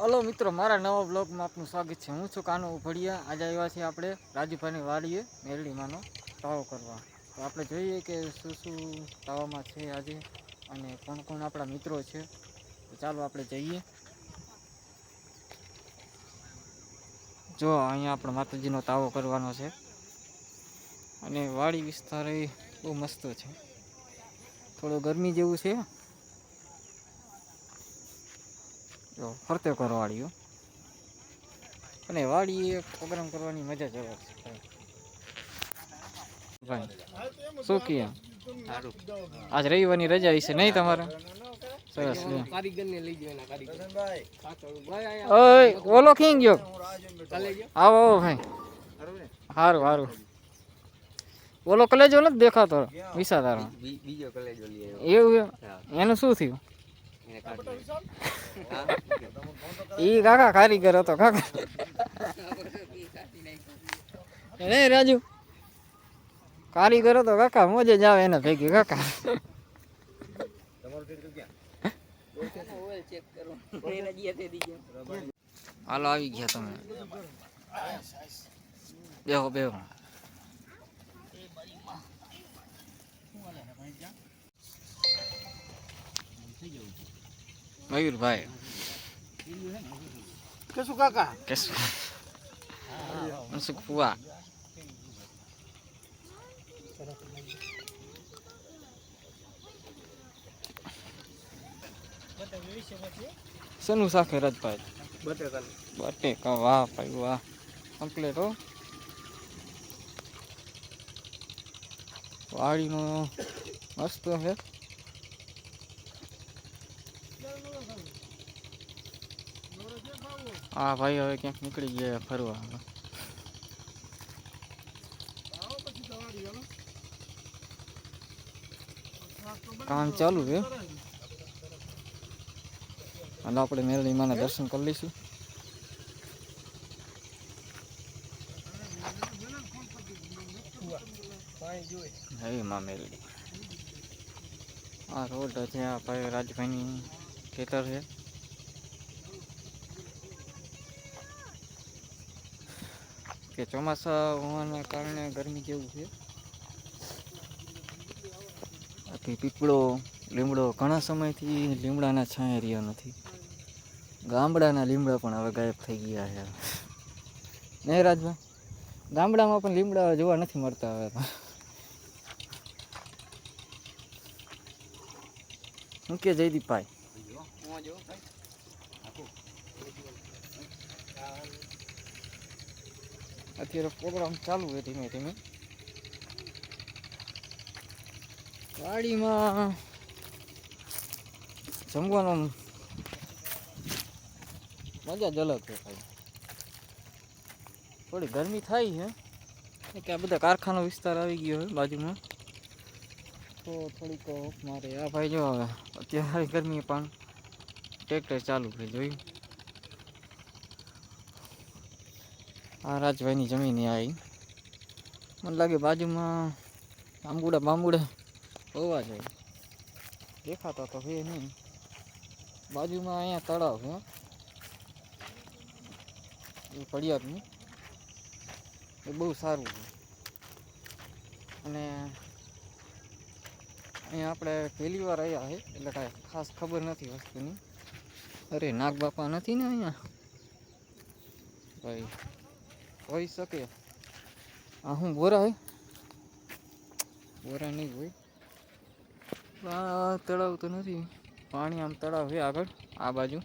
Hello મિત્રો, મારા નવા બ્લોગમાં આપનું સ્વાગત છે. હું છું કાનો ઉભડિયા. આજે આવ્યા છીએ આપણે રાજુભાઈની વાડીએ, મેરડીમાંનો તાવો કરવા. તો આપણે જોઈએ કે શું શું તાવામાં છે આજે અને કોણ કોણ આપણા મિત્રો છે. તો ચાલો આપણે જઈએ. જો, અહીંયા આપણે માતાજીનો તાવો કરવાનો છે. અને વાડી વિસ્તાર એ બહુ મસ્ત છે. થોડો ગરમી જેવું છે. જો ફરતે કરો વાડીઓ અને વાડી એક પ્રોગ્રામ કરવાની મજા જ અલગ છે શું કહે? આજ રવિવારની રજા હશે નહીં તમારે? સરસ ઓય ઓલો ખીંગ ગયો? આવો આવો ભાઈ. સારું સારું ઓલો કલેજો નથી દેખાતો બીજો કલેજો એવું એનું શું થયું? ઈ કાકા કારીગર હતો કાકા. એ રાજુ. કારીગર હતો કાકા. મોજે જ આવે એના ભેગી કાકા. હાલો આવી ગયા તમે. બેહો બેહો. મયુરભાઈ. કશું કાકા? કેશું? મનસુખ ફુવા. શેનું શાક રજભાઈ? બટેકા. બટેકા વાહ ભાઈ વાહ. કમ્પ્લેટ હો. વાડીનો મસ્ત છે હા ભાઈ હવે ક્યાંક નીકળી ગયા ફરવા. કામ ચાલુ છે. અને આપણે મેરળી માના દર્શન કરી લઈશું. હે માં મેરડી. આ રોડ છે, આ ભાઈ રાજભાઈની ખેતર છે. કે ચોમાસા હોવાના કારણે ગરમી જેવું છે? બાકી પીપળો, લીમડો ઘણા સમયથી લીમડાના છાંય રહ્યા નથી. ગામડાના લીમડા પણ હવે ગાયબ થઈ ગયા છે. નહીં રાજભાઈ ગામડામાં પણ લીમડા જોવા નથી મળતા હવે. શું કે જયદીપભાઈ? અત્યારે પ્રોગ્રામ ચાલુ છે ધીમે ધીમે. ગાડીમાં જમવાનો મજા જ અલગ છે ભાઈ. થોડી ગરમી થાય છે. કે આ બધા કારખાનો વિસ્તાર આવી ગયો હોય બાજુમાં. તો થોડીક મારે આ ભાઈ જો હવે અત્યારે ગરમી પણ ટ્રેક્ટર ચાલુ છે, જોયું? આ રાજભાઈની જમીન આવી મને લાગે બાજુમાં આંબુડા બાંબુડા હોવા જાય દેખાતા તો હે નહીં. બાજુમાં અહીંયા તળાવ છે. એ પડિયાતનું એ બહુ સારું છે. અને અહીંયા આપણે પહેલી વાર આવ્યા છે એટલે કાંઈ ખાસ ખબર નથી વસ્તુની. અરે નાગ બાપા નથી ને અહીંયા? ભાઈ હોઈ શકે. આ હું બોરા હોય? બોરા નહીં હોય. આ તળાવ તો નથી. પાણી આમ તળાવ છે આગળ, આ બાજુ.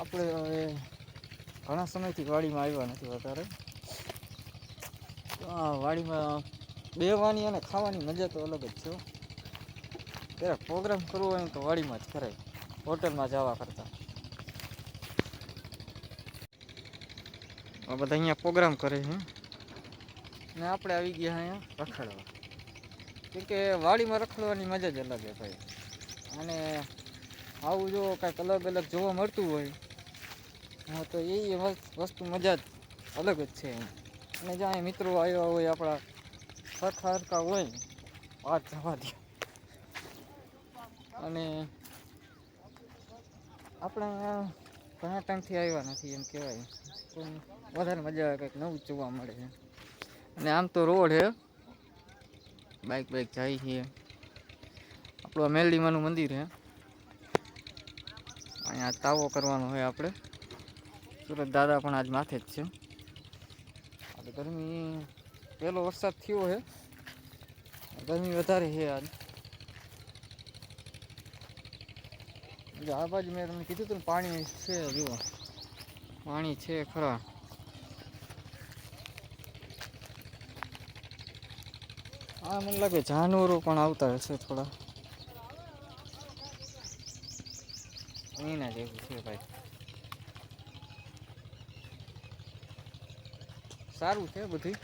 આપણે હવે ઘણા સમયથી વાડીમાં આવ્યા નથી વધારે. વાડીમાં બેવાની અને ખાવાની મજા તો અલગ જ છે ત્યારે પ્રોગ્રામ કરવો હોય તો વાડીમાં જ કરાય. હોટલમાં જવા કરતાં. આ બધા અહીંયા પ્રોગ્રામ કરે છે ને આપણે આવી ગયા અહીંયા રખડવા. કેમ કે વાડીમાં રખડવાની મજા જ અલગ છે ભાઈ. અને આવું જો કાંઈક અલગ અલગ જોવા મળતું હોય હા તો એ વસ્તુ મજા જ અલગ જ છે અને જ્યાં મિત્રો આવ્યા હોય આપણા સરખા સરખા હોય વાત જવા દે. અને આપણે ઘણા ટાઈમથી આવ્યા નથી એમ કહેવાય. પણ વધારે મજા આવે કંઈક નવું જોવા મળે છે. અને આમ તો રોડ છે. બાઇક બાઇક જાય છે. આપણું મેલડીમાનું મંદિર છે. અહીંયા તાવો કરવાનો હોય આપણે. સુરત દાદા પણ આજ માથે જ છે. ગરમી, પહેલો વરસાદ થયો છે. ગરમી વધારે છે આજ. જો આ બાજુ મેં તમને કીધું હતું પાણી છે જુઓ. પાણી છે ખરા. હા મને લાગે જાનવરો પણ આવતા હશે થોડા. એના જેવું છે ભાઈ. સારું છે બધું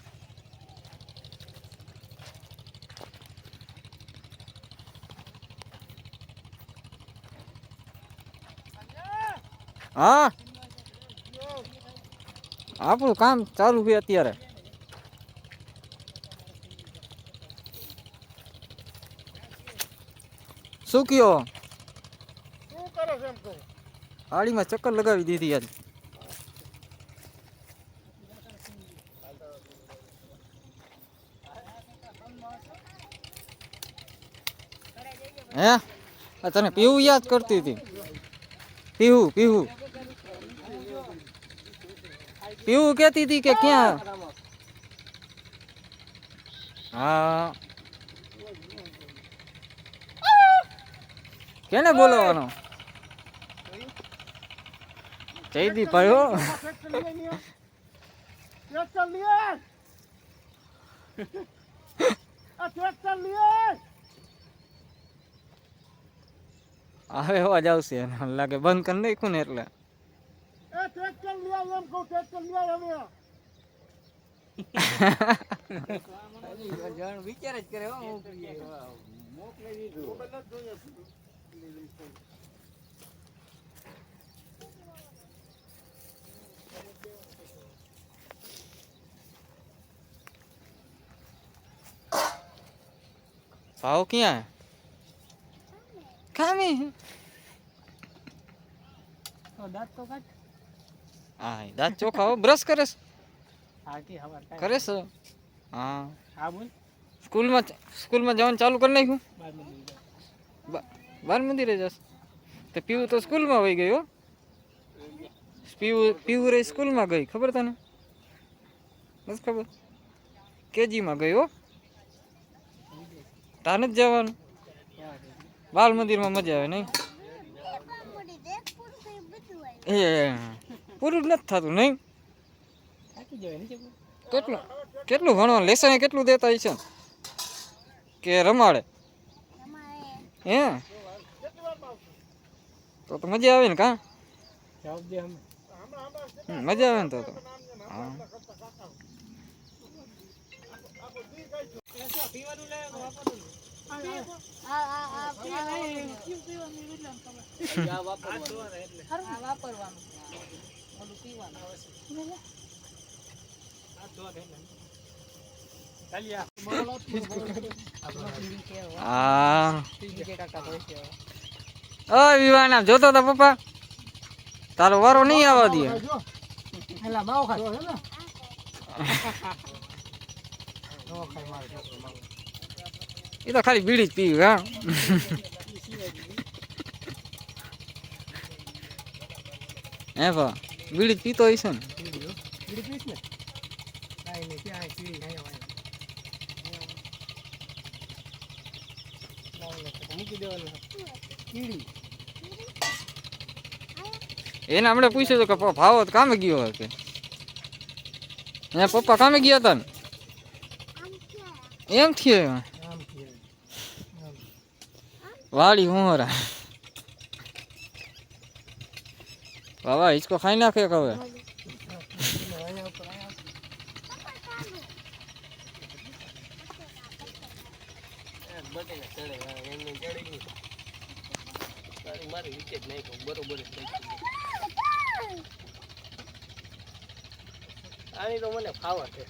હા? આપણું કામ ચાલુ છે અત્યારે. શું કયો? ગાડીમાં ચક્કર લગાવી દીધી આજ. હે? તને પીવું યાદ કરતી હતી. પીવું પીવું. પીવું કહેતી હતી કે ક્યાં? હા. કેને બોલાવાનો જયદીપ ભાઈ આવે અવાજ આવશે લાગે બંધ કરી નાખ્યું ને એટલે. એ ટ્રેક્ટર લીએ એમ કહું ટ્રેક્ટર લીએ અમે વિચાર જ કરે ભાવ ક્યાં? ખામી. દાંત તો કાઢ. હા એ દાંત ચોખા હો બ્રશ કરે છે હા કે હવાર કરે છે હા હા બોલ સ્કૂલમાં સ્કૂલમાં જવાનું ચાલુ કરી નાખ્યું બાર મિનિટ બા- બાર મંદિરે જશ તો પીવું તો સ્કૂલમાં વહી ગઈ હો પીવું પીવું રે સ્કૂલમાં ગઈ ખબર તને નથી ખબર કેજીમાં ગઈ હો તાને જ જવાનું બાલ મંદિરમાં મજા આવે નહીં એ પૂરું જ નથી થતું નહીં? કેટલું કેટલું ભણવાનું લેસન કેટલું દેતા હશે? ને? કે રમાડે? હે? તો તો મજા આવે ને કા? મજા આવે ને તો તો. હા. હા. ઓય, વિવાના, જોતો તો પપ્પા. તારો વારો નહીં આવવા દે. એ તો ખાલી બીડી જ પીવી, હા. હે ભા બીડી પીતો હશે ને? એને હમણાં પૂછ્યું હતું કે પપ્પા ભાવો કામે ગયો હતો અહીંયા પપ્પા કામે ગયા હતા ને? એમ થયો વાળી હું વાડી હોરા બાબા હિચકો ખાઈ નાખે કે હવે. અહીંયા ઉપર અહીંયા બટેકા ચડે એમને ચડી ગઈ તારી મારી વિકેટ નાખ્યો બરોબર જ નાખ્યો આની તો મને ફાવર છે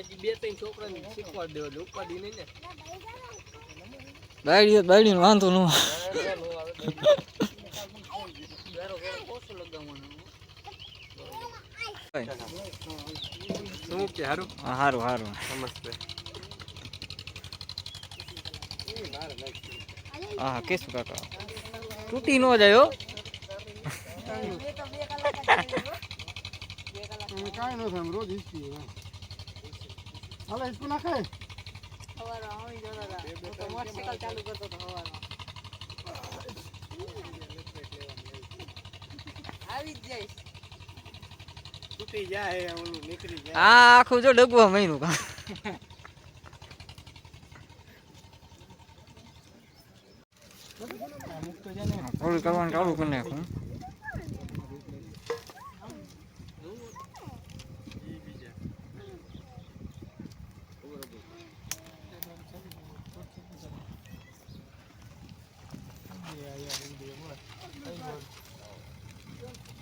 પછી બે ત્રણ છોકરાને શીખવાડી દેવા એટલે ઉપાડી નહીં ને. બાયડી વાંધો ન શું કે હારું? હા સારું હારું. નમસ્તે. હા હા કેશું કાકા? તૂટી ન જાય હો. કાંઈ ન થાય રોજ હિસ્કી હાલે શું નાખે. તૂટી જાય ઓલું નીકળી જાય. આ આખું જો ડગવા મહિનું કામ થોડું કરવાનું ચાલુ કરી નાખું.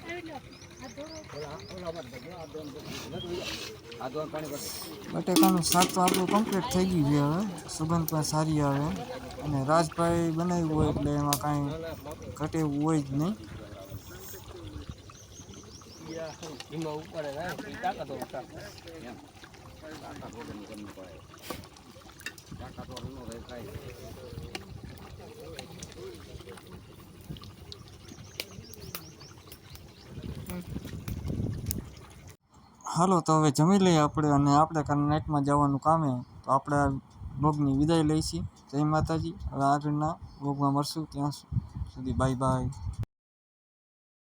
શું કે ફુવા બટેકાનું શાક તો આપણું કમ્પ્લીટ થઈ ગયું છે હવે. સુગંધ પણ સારી આવે. અને રાજભાઈ બનાવ્યું હોય એટલે એમાં કાંઈ ઘટે એવું હોય જ નહીં. ઉપર તાકાતો હાલો, તો હવે જમી લઈએ આપણે અને આપણે કાલે નાઇટમાં જવાનું કામે. તો આપણે ભોગની વિદાય લઈશી. જય માતાજી. હવે આગળના બ્લોગમાં મળશું. ત્યાં સુધી બાય બાય